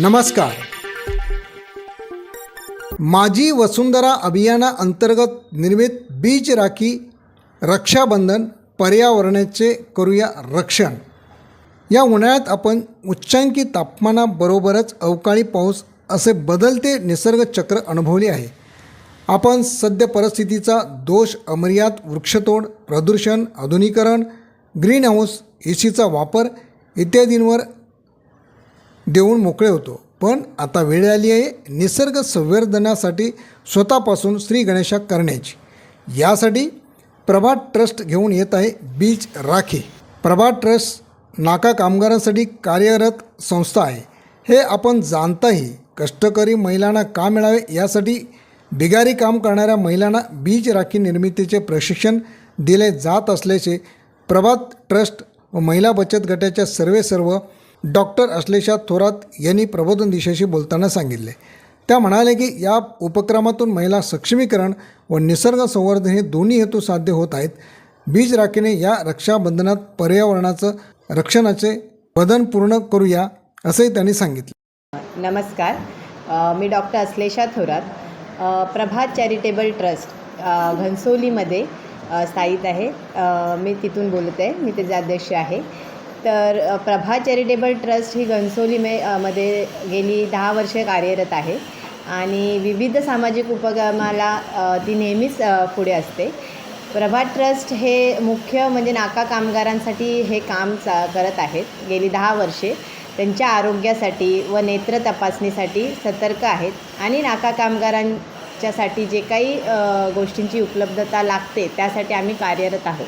नमस्कार. माझी वसुंधरा अभियाना अंतर्गत निर्मित बीज राखी रक्षाबंधन पर्यावरणाचे करूया रक्षण. या उन्हाळ्यात आपण उच्चांकी तापमानाबरोबरच अवकाळी पाऊस असे बदलते निसर्ग चक्र अनुभवले आहे. आपण सद्य परिस्थितीचा दोष अमर्याद वृक्षतोड प्रदूषण आधुनिकरण ग्रीन हाऊस ए सीचा वापर इत्यादींवर देऊन मोकळे होतो. पण आता वेळ आली आहे निसर्ग संवर्धनासाठी स्वतःपासून श्री गणेशा करण्याची. यासाठी प्रभात ट्रस्ट घेऊन येत आहे बीज राखी. प्रभात ट्रस्ट नाका कामगारांसाठी कार्यरत संस्था आहे. हे आपण जाणताही कष्टकरी महिलांना का मिळावे यासाठी बिगारी काम करणाऱ्या महिलांना बीज राखी निर्मितीचे प्रशिक्षण दिले जात असल्याचे प्रभात ट्रस्ट व महिला बचत गटाच्या सर्वे सर्व डॉक्टर अश्लेषा थोरात यांनी प्रबोधन दिशेशी बोलताना सांगितले. त्या म्हणाले की या उपक्रमातून महिला सक्षमीकरण व निसर्ग संवर्धन हे दोन्ही हेतू साध्य होत आहेत. बीज राखीने या रक्षाबंधनात पर्यावरणाचं रक्षणाचे बदन पूर्ण करूया असंही त्यांनी सांगितले. नमस्कार. मी doctor Ashlesha Thorat. Prabhat charitable trust घनसोलीमध्ये स्थायित स्थायिक आहे. मी तिथून बोलत. आहे मी त्याचे अध्यक्ष आहे. तर प्रभा चॅरिटेबल ट्रस्ट ही घनसोली मे मध्ये गेली दहा वर्षे कार्यरत आहे. आणि विविध सामाजिक उपक्रमाला ती नेहमीच पुढे असते. प्रभा ट्रस्ट हे मुख्य म्हणजे नाका कामगारांसाठी हे काम चा करत आहेत. गेली दहा वर्षे त्यांच्या आरोग्यासाठी व नेत्र तपासणीसाठी सतर्क आहेत. आणि नाका कामगारांच्यासाठी जे काही गोष्टींची उपलब्धता लागते त्यासाठी आम्ही कार्यरत आहोत.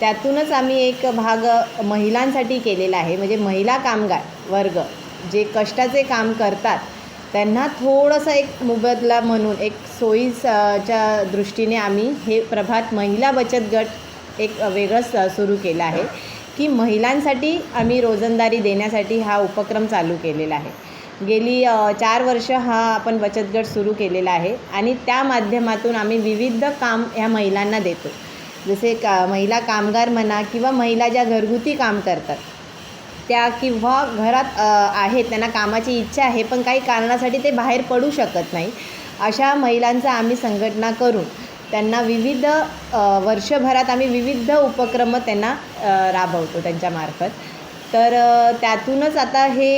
त्यातूनच आम्ही एक भाग महिलांसाठी केलेला आहे. म्हणजे महिला कामगार वर्ग जे कष्टाचे काम करतात त्यांना थोडंसं एक मोबदला म्हणून एक सोयीच्या दृष्टीने आम्ही हे प्रभात महिला बचत गट एक वेगळंच सुरू केलं आहे की महिलांसाठी आम्ही रोजंदारी देण्यासाठी हा उपक्रम चालू केलेला आहे. गेली चार वर्ष हा आपण बचत गट सुरू केलेला आहे आणि त्या माध्यमातून आम्ही विविध काम ह्या महिलांना देतो. जसे का महिला कामगार म्हणा किंवा महिला ज्या घरगुती काम करतात त्या किंवा घरात आहेत त्यांना कामाची इच्छा आहे पण काही कारणासाठी ते बाहेर पडू शकत नाही अशा महिलांचा आम्ही संघटना करून त्यांना विविध वर्षभरात आम्ही विविध उपक्रम त्यांना राबवतो त्यांच्यामार्फत तर त्यातूनच आता हे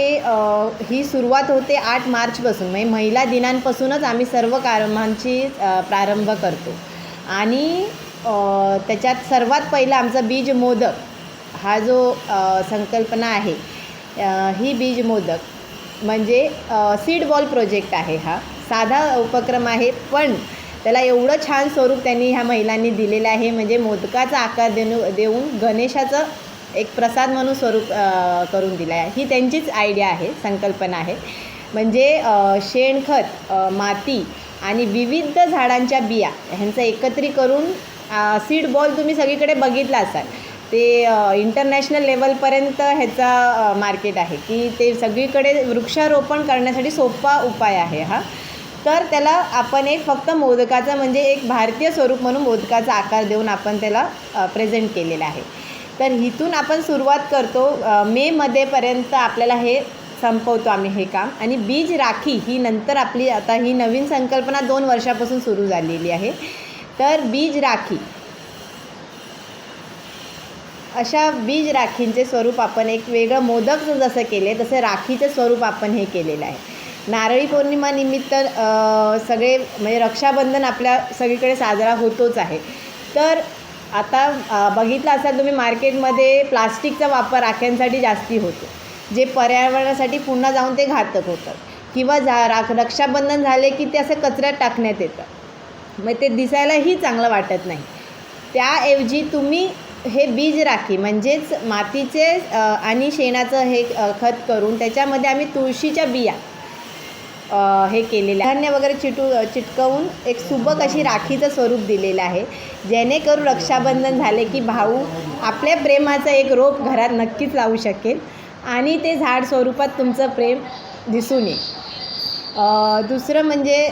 ही सुरुवात होते आठ मार्चपासून म्हणजे महिला दिनांपासूनच आम्ही सर्व कामांची प्रारंभ करतो. आणि त्याच्यात सर्वात पहिला आमचा बीज मोदक हा जो संकल्पना आहे ही बीज मोदक म्हणजे सीड बॉल प्रोजेक्ट आहे हा. साधा उपक्रम आहे पण त्याला एवढं छान स्वरूप त्यांनी ह्या महिलांनी दिलेलं आहे. म्हणजे मोदकाचा आकार देणू देऊन गणेशाचं एक प्रसाद म्हणून स्वरूप करून दिलं आहे ही त्यांचीच आयडिया आहे संकल्पना आहे. म्हणजे शेणखत माती आणि विविध झाडांच्या बिया ह्यांचं एकत्रित करून सीड बॉल तुम्ही सगळीकडे बघितला असाल. ते इंटरनॅशनल लेवलपर्यंत ह्याचा मार्केट आहे. की ते सगळीकडे वृक्षारोपण करण्यासाठी सोपा उपाय आहे हा. तर त्याला आपण एक फक्त मोदकाचं म्हणजे एक भारतीय स्वरूप म्हणून मोदकाचा आकार देऊन आपण त्याला प्रेझेंट केलेलं आहे. तर इथून आपण सुरुवात करतो. मेमध्येपर्यंत आपल्याला हे संपवतो आम्ही हे काम. आणि बीज राखी ही नंतर आपली आता ही नवीन संकल्पना दोन वर्षापासून सुरू झालेली आहे. तर बीज राखी. अशा बीज राखींचे स्वरूप आपण एक वेगळं मोदक जसं केले तसे राखीचं स्वरूप आपण हे केलेलं आहे. नारळी पौर्णिमा निमित्त सगळे म्हणजे रक्षाबंधन आपल्या सगळीकडे साजरा होतोच आहे. तर आता बघितलं असाल तुम्ही मार्केटमध्ये प्लास्टिकचा वापर राख्यांसाठी जास्ती होतो. जे पर्यावरणासाठी पुन्हा जाऊन ते घातक होतं. किंवा जा राख रक्षाबंधन झाले की ते असं कचऱ्यात टाकण्यात येतं. मग ते दिसायलाही चांगलं वाटत नाही. त्याऐवजी तुम्ही हे बीज राखी म्हणजेच मातीचे आणि शेणाचं हे खत करून त्याच्यामध्ये आम्ही तुळशीच्या बिया हे केलेलं धान्य वगैरे चिटू चिटकवून एक सुबक अशी राखीचं स्वरूप दिलेलं आहे. जेणेकरून रक्षाबंधन झाले की भाऊ आपल्या प्रेमाचं एक रोप घरात नक्कीच लावू शकेल आणि ते झाड स्वरूपात तुमचं प्रेम दिसून येईल. दुसरं म्हणजे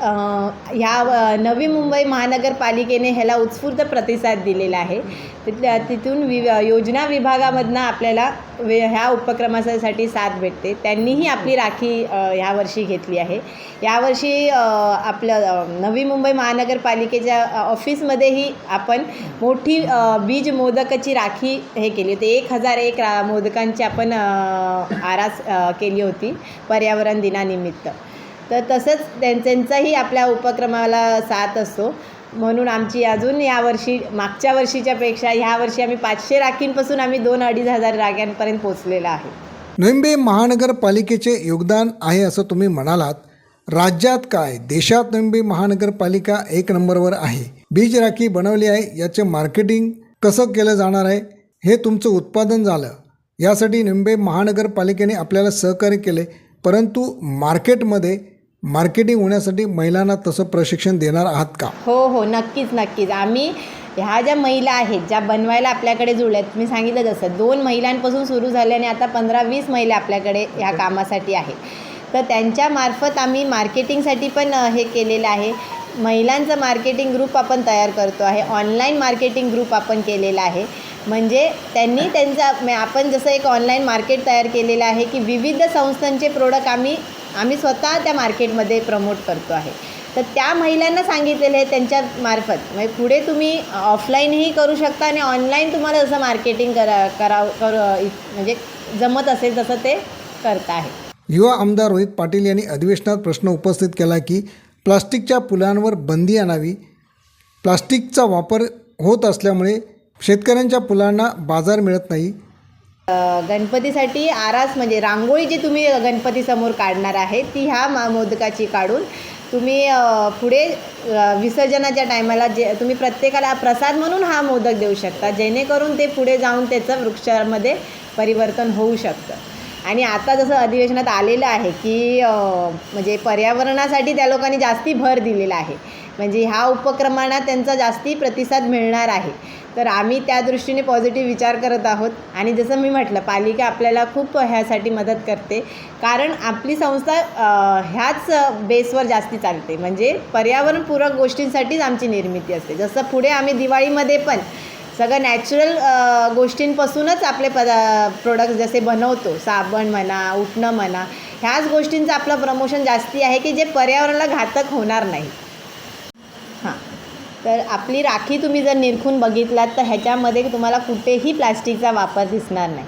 ह्या नवी मुंबई महानगरपालिकेने ह्याला उत्स्फूर्त प्रतिसाद दिलेला आहे. तिथल्या तिथून वि योजना विभागामधनं आपल्याला वे ह्या उपक्रमासाठी साथ भेटते. त्यांनीही आपली राखी ह्यावर्षी घेतली आहे. यावर्षी आपलं नवी मुंबई महानगरपालिकेच्या ऑफिसमध्येही आपण मोठी बीज मोदकाची राखी हे केली होती. एक हजार एक रा मोदकांची आपण आरास केली होती पर्यावरण दिनानिमित्त. तर तसंच त्यांचाही आपल्या उपक्रमाला साथ असतो. म्हणून आमची अजून यावर्षी मागच्या वर्षीच्या पेक्षा ह्यावर्षी आम्ही पाचशे राखींपासून आम्ही दोन अडीच हजार राख्यांपर्यंत पोचलेला आहे. नवी महानगरपालिकेचे योगदान आहे असं तुम्ही म्हणालात. राज्यात काय? देशात नवी महानगरपालिका एक नंबरवर आहे. बीज राखी बनवली आहे. याचे मार्केटिंग कसं केलं जाणार आहे? हे तुमचं उत्पादन झालं. यासाठी नवी महानगरपालिकेने आपल्याला सहकार्य केले. परंतु मार्केटमध्ये मार्केटिंग होण्यासाठी महिलांना तसं प्रशिक्षण देणार आहात का? हो हो. नक्कीच नक्कीच. आम्ही ह्या ज्या महिला आहेत ज्या बनवायला आपल्याकडे जुळल्यात मी सांगितलं जसं दोन महिलांपासून सुरू झाले आणि आता पंधरा वीस महिला आपल्याकडे ह्या कामासाठी आहे तर त्यांच्यामार्फत आम्ही मार्केटिंगसाठी पण हे केलेलं आहे. महिलांचं मार्केटिंग ग्रुप आपण तयार करतो आहे. ऑनलाईन मार्केटिंग ग्रुप आपण केलेला आहे. म्हणजे त्यांनी त्यांचा म- आपण जसं एक ऑनलाईन मार्केट तयार केलेलं आहे की विविध संस्थांचे प्रोडक्ट आम्ही आम्ही स्वतः त्या मार्केटमध्ये प्रमोट करतो आहे. तर त्या महिलांना सांगितलेलं आहे त्यांच्या मार्फत. म्हणजे पुढे तुम्ही ऑफलाईनही करू शकता आणि ऑनलाईन तुम्हाला जसं मार्केटिंग करा कराव कर म्हणजे जमत असेल तसं ते करता आहे. युवा आमदार रोहित पाटील यांनी अधिवेशनात प्रश्न उपस्थित केला की प्लास्टिकच्या पुलांवर बंदी आणावी. प्लास्टिकचा वापर होत असल्यामुळे शेतकऱ्यांच्या पुलांना बाजार मिळत नाही. गणपतीसाठी आरास म्हणजे रांगोळी जी तुम्ही गणपतीसमोर काढणार आहे ती ह्या मा मोदकाची काढून तुम्ही पुढे विसर्जनाच्या टायमाला जे तुम्ही प्रत्येकाला प्रसाद म्हणून हा मोदक देऊ शकता जेणेकरून ते पुढे जाऊन त्याचं वृक्षामध्ये परिवर्तन होऊ शकतं. आणि आता जसं अधिवेशनात आलेलं आहे की म्हणजे पर्यावरणासाठी त्या लोकांनी जास्ती भर दिलेला आहे. म्हणजे ह्या उपक्रमांना त्यांचा जास्ती प्रतिसाद मिळणार आहे. तर आम्ही त्या दृष्टीने पॉझिटिव्ह विचार करत आहोत. आणि जसं मी म्हटलं पालिका आपल्याला खूप ह्यासाठी मदत करते. कारण आपली संस्था ह्याच बेसवर जास्ती चालते. म्हणजे पर्यावरणपूरक गोष्टींसाठीच आमची निर्मिती असते. जसं पुढे आम्ही दिवाळीमध्ये पण सगळं नॅचरल गोष्टींपासूनच आपले पदा प्रोडक्ट जसे बनवतो साबण म्हणा उठणं म्हणा ह्याच गोष्टींचं आपलं प्रमोशन जास्ती आहे की जे पर्यावरणाला घातक होणार नाही. तर आपली राखी तुम्ही जर निरखून बघितलात तर ह्याच्यामध्ये तुम्हाला कुठेही प्लास्टिकचा वापर दिसणार नाही.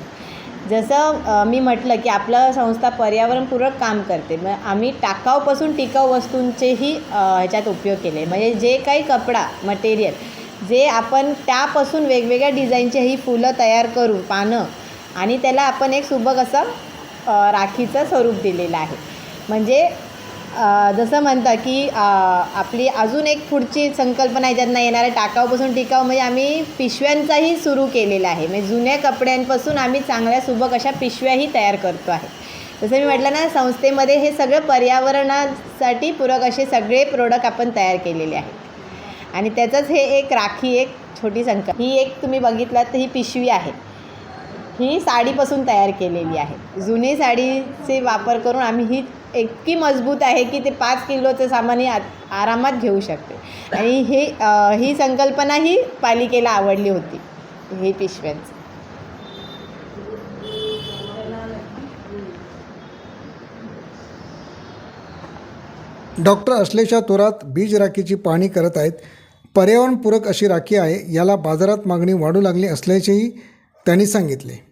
जसं मी म्हटलं की आपलं संस्था पर्यावरणपूरक काम करते. मग आम्ही टाकाऊपासून टिकाऊ वस्तूंचेही ह्याच्यात उपयोग केले. म्हणजे जे काही कपडा मटेरियल जे आपण त्यापासून वेगवेगळ्या डिझाईनचे ही फुलं तयार करू पानं आणि त्याला आपण एक सुबक असं राखीचं स्वरूप दिलेलं आहे. म्हणजे जसं म्हणतं की आपली अजून एक पुढची संकल्पना आहे ज्यांना आहे टाकाऊपासून टिकाऊ म्हणजे आम्ही पिशव्यांचाही सुरू केलेला आहे. म्हणजे जुन्या कपड्यांपासून आम्ही चांगल्या सुबक अशा पिशव्याही तयार करतो आहे. जसं मी म्हटलं ना संस्थेमध्ये हे सगळं पर्यावरणासाठी पूरक असे सगळे प्रोडक्ट आपण तयार केलेले आहेत. आणि त्याचंच हे एक राखी एक छोटी संकल्प ही एक तुम्ही बघितलात तर ही पिशवी आहे. ही साडीपासून तयार केलेली आहे. जुनी साडीचे वापर करून आम्ही ही इतकी मजबूत आहे की ते पाच किलोचं सामान ही आ आरामात घेऊ शकते. आणि हे ही संकल्पना ही पालिकेला आवडली होती हे पिशव्यांचं. डॉक्टर अश्लेषा तुरात बीज राखीची पाहणी करत आहेत. पर्यावरणपूरक अशी राखी आहे याला बाजारात मागणी वाढू लागली असल्याचेही त्यांनी सांगितले.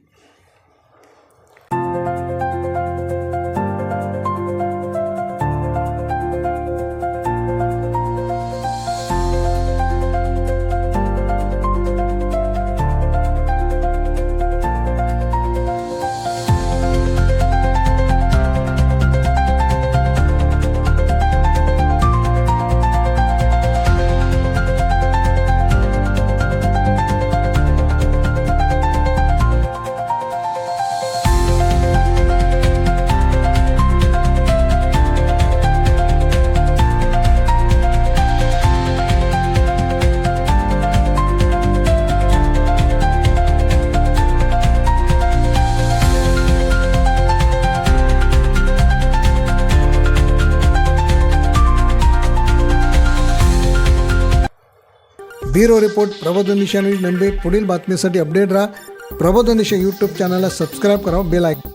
ब्युरो रिपोर्ट प्रबोधनिशा न्यूज नंबे पुढील बातमीसाठी अपडेट राहा. प्रबोधनिशा यूट्यूब चॅनलला सबस्क्राईब करा बेल ऐक